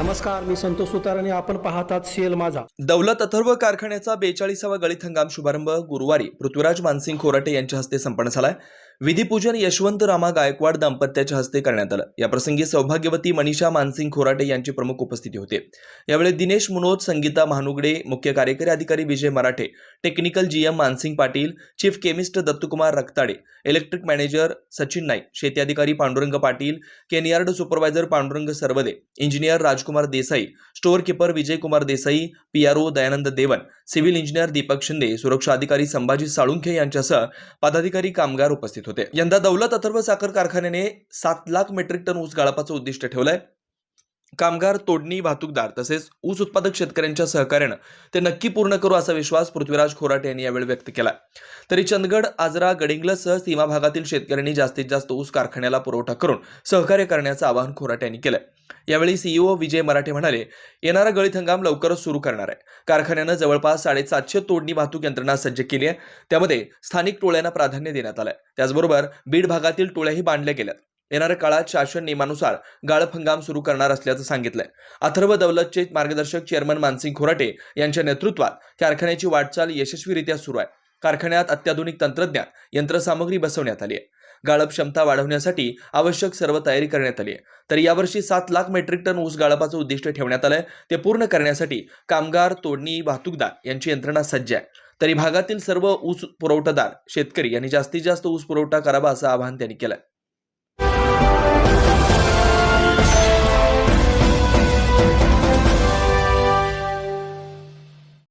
नमस्कार मी संतोष सुतार आणि आपण पाहतात सीएल माझा. दौलत अथर्व कारखान्याचा बेचाळीसावा गळीत हंगाम शुभारंभ गुरुवारी. पृथ्वीराज मानसिंग खोराटे यांच्या हस्ते संपन्न झालाय. विधीपूजन यशवंत रामा गायकवाड दाम्पत्याच्या हस्ते करण्यात आलं. याप्रसंगी सौभाग्यवती मनीषा मानसिंग खोराटे यांची प्रमुख उपस्थिती होते. यावेळी दिनेश मुनोद संगीता महानुगडे मुख्य कार्यकारी अधिकारी Vijay Marathe technical GM Mansing Patil chief chemist Dattakumar Raktade electric manager Sachin Naik शेती अधिकारी Pandurang Patil cane yard supervisor Pandurang Sarvade engineer Rajkumar Desai store keeper Vijaykumar Desai PRO Dayanand Devan civil engineer Deepak Shinde सुरक्षा अधिकारी संभाजी साळुंखे यांच्यासह पदाधिकारी कामगार उपस्थित होते. यंदा दौलत अथर्व साखर कारखान्याने सात लाख मेट्रिक टन ऊस गाळपाचं उद्दिष्ट ठेवलंय. कामगार तोडणी वाहतूकदार तसेच ऊस उत्पादक शेतकऱ्यांच्या सहकार्यानं ते नक्की पूर्ण करू असा विश्वास पृथ्वीराज खोराटे यांनी यावेळी व्यक्त केला. तरी चंदगड आजरा गडिंगलसह सीमा भागातील शेतकऱ्यांनी जास्तीत जास्त ऊस कारखान्याला पुरवठा करून सहकार्य करण्याचं आवाहन खोराटे यांनी केलं यावेळी सीईओ विजय मराठे म्हणाले येणारा गळीत हंगाम लवकरच सुरू करणार आहे. कारखान्यानं जवळपास साडेसातशे तोडणी वाहतूक यंत्रणा सज्ज केली आहे. त्यामध्ये स्थानिक टोळ्यांना प्राधान्य देण्यात आलंय. त्याचबरोबर बीड भागातील टोळ्याही बांधल्या गेल्यात. येणाऱ्या काळात शासन नियमानुसार गाळप हंगाम सुरू करणार असल्याचं सांगितलंय. अथर्व दौलतचे मार्गदर्शक चेअरमन मानसिंग खोराटे यांच्या नेतृत्वात कारखान्याची वाटचाल यशस्वीरित्या सुरू आहे. कारखान्यात अत्याधुनिक तंत्रज्ञान यंत्रसामग्री बसवण्यात आली आहे. गाळप क्षमता वाढवण्यासाठी आवश्यक सर्व तयारी करण्यात आली आहे. तर यावर्षी सात लाख मेट्रिक टन ऊस गाळपाचं उद्दिष्ट ठेवण्यात आलंय. ते पूर्ण करण्यासाठी कामगार तोडणी वाहतूकदार यांची यंत्रणा सज्ज आहे. तरी भागातील सर्व ऊस पुरवठादार शेतकरी यांनी जास्तीत जास्त ऊस पुरवठा करावा असं आवाहन त्यांनी केलंय.